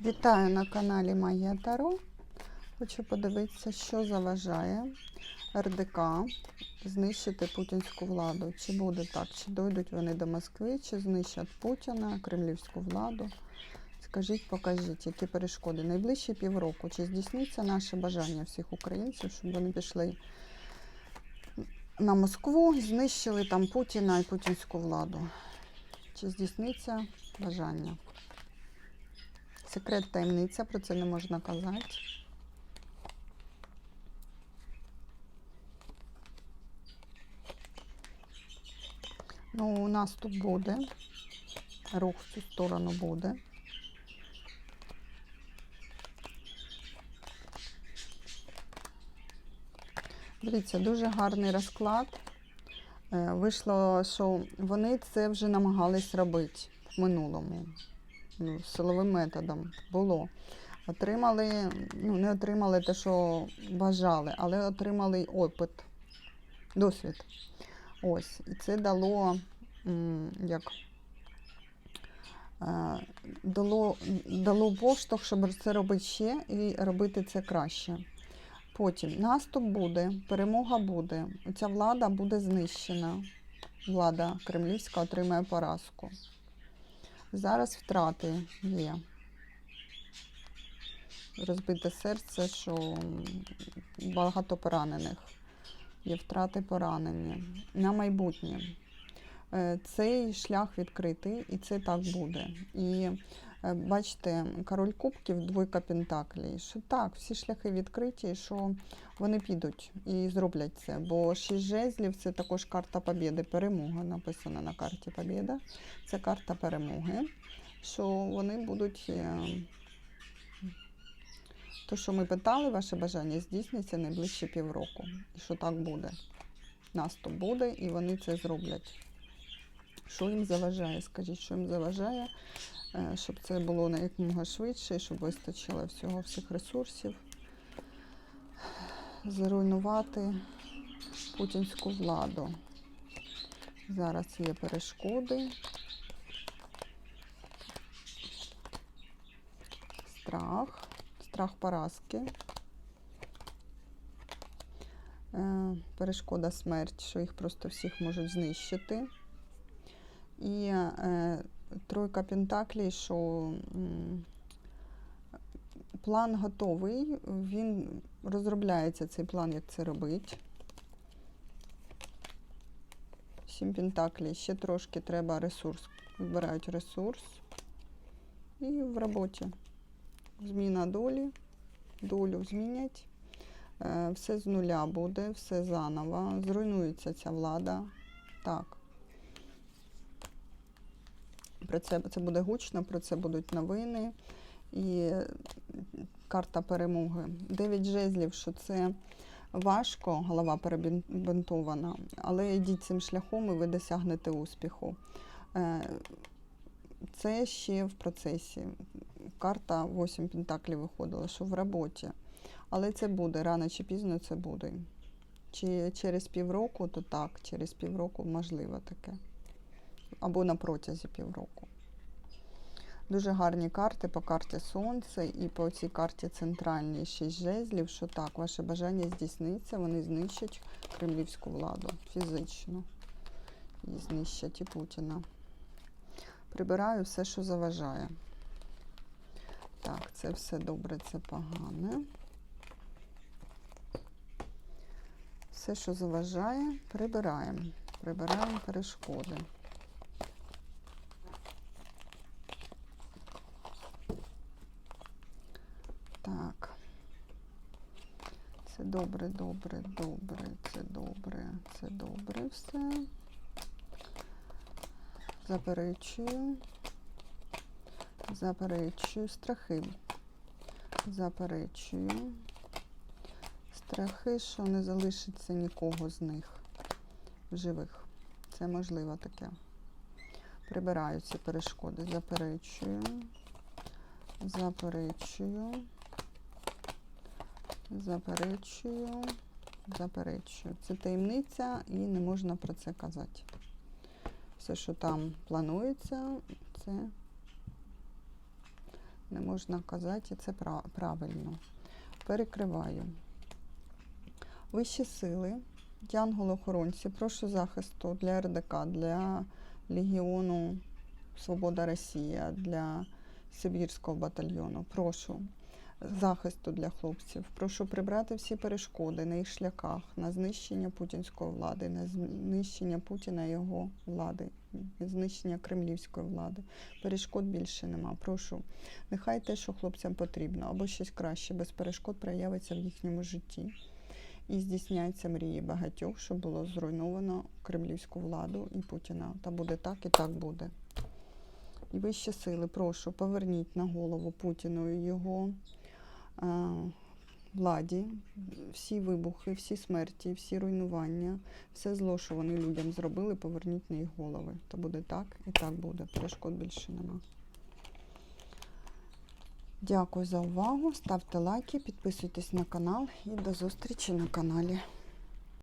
Вітаю на каналі Магія Таро. Хочу подивитися, що заважає РДК знищити путінську владу. Чи буде так, чи дойдуть вони до Москви, чи знищать Путіна, кремлівську владу. Скажіть, покажіть, які перешкоди. Найближчі півроку. Чи здійсниться наше бажання всіх українців, щоб вони пішли на Москву, знищили там Путіна і путінську владу? Чи здійсниться бажання? Секрет таємниця, про це не можна казати. Ну, наступ буде. Рух в цю сторону буде. Дивіться, дуже гарний розклад. Е, Вийшло, що вони це вже намагались робити в минулому ну, силовим методом було. Отримали, ну, не отримали те, що бажали, але отримали опит, досвід. Ось. І це дало як. е, Дало, дало поштовх, щоб це робити ще і робити це краще. Потім наступ буде, перемога буде. Ця влада буде знищена. Влада кремлівська отримає поразку. Зараз втрати є. Розбите серце, що багато поранених. Є втрати поранені. На майбутнє. Е, Цей шлях відкритий, і це так буде. І бачите, король кубків, двойка пентаклей, що так, всі шляхи відкриті, що вони підуть і зроблять це. Бо шість жезлів це також карта побєди, перемога написана на карті Побєда. Це карта перемоги, що вони будуть. е, То, що ми питали, ваше бажання здійсниться найближче півроку. І що так буде. Наступ буде, і вони це зроблять. Що їм заважає? Скажіть, що їм заважає, е, щоб це було на якомога швидше, щоб вистачило всього всіх ресурсів. Зруйнувати путінську владу. Зараз є перешкоди. Страх, страх поразки. Е, Перешкода смерть, що їх просто всіх можуть знищити. І е, тройка Пентаклей, що план готовий, він розробляється цей план, як це робить. Сім Пентаклей. Ще трошки треба ресурс. Вибирають ресурс. І в роботі. Зміна долі. Долю змінять. Е, Все з нуля буде, все заново. Зруйнується ця влада. Так. Про це, це буде гучно, про це будуть новини. І карта перемоги. Дев'ять жезлів, що це важко, голова перебинтована, але йдіть цим шляхом і ви досягнете успіху. Е, Це ще в процесі. Карта 8 пентаклів виходила, що в роботі. Але це буде, рано чи пізно це буде. Чи через півроку, то так, через півроку можливо таке. Або на протязі півроку. Дуже гарні карти по карті Сонце і по цій карті центральній шість жезлів, що так, ваше бажання здійсниться, вони знищать кремлівську владу фізично. І знищать і Путіна. Прибираю все, що заважає. Так, це все добре, це погане. Все, що заважає, прибираємо. Прибираємо перешкоди. Так. Це добре, добре, добре, це добре, це добре все. Заперечую. Заперечую страхи. Заперечую. Страхи, що не залишиться нікого з них в живих. Це можливо таке. Прибираю ці перешкоди. Заперечую. Заперечую. Заперечую. Заперечую. Це таємниця і не можна про це казати. Все, що там планується, це Не можна казати, і це правильно. Перекриваю. Вищі сили, янголи-охоронці, прошу захисту для РДК, для Легіону Свобода Росія, для Сибірського батальйону. Прошу захисту для хлопців. Прошу прибрати всі перешкоди на їх шляхах, на знищення путінської влади, на знищення Путіна і його влади, знищення кремлівської влади. Перешкод більше нема. Прошу, нехай те, що хлопцям потрібно, або щось краще, без перешкод проявиться в їхньому житті. І здійсняться мрії багатьох, щоб було зруйновано кремлівську владу і Путіна. Та буде так і так буде. І вищі сили, прошу, поверніть на голову Путіну і його владі всі вибухи, всі смерті, всі руйнування, все зло, що вони людям зробили, поверніть на їх голови. То буде так і так буде. Перешкод більше нема. Дякую за увагу. Ставте лайки, підписуйтесь на канал і до зустрічі на каналі.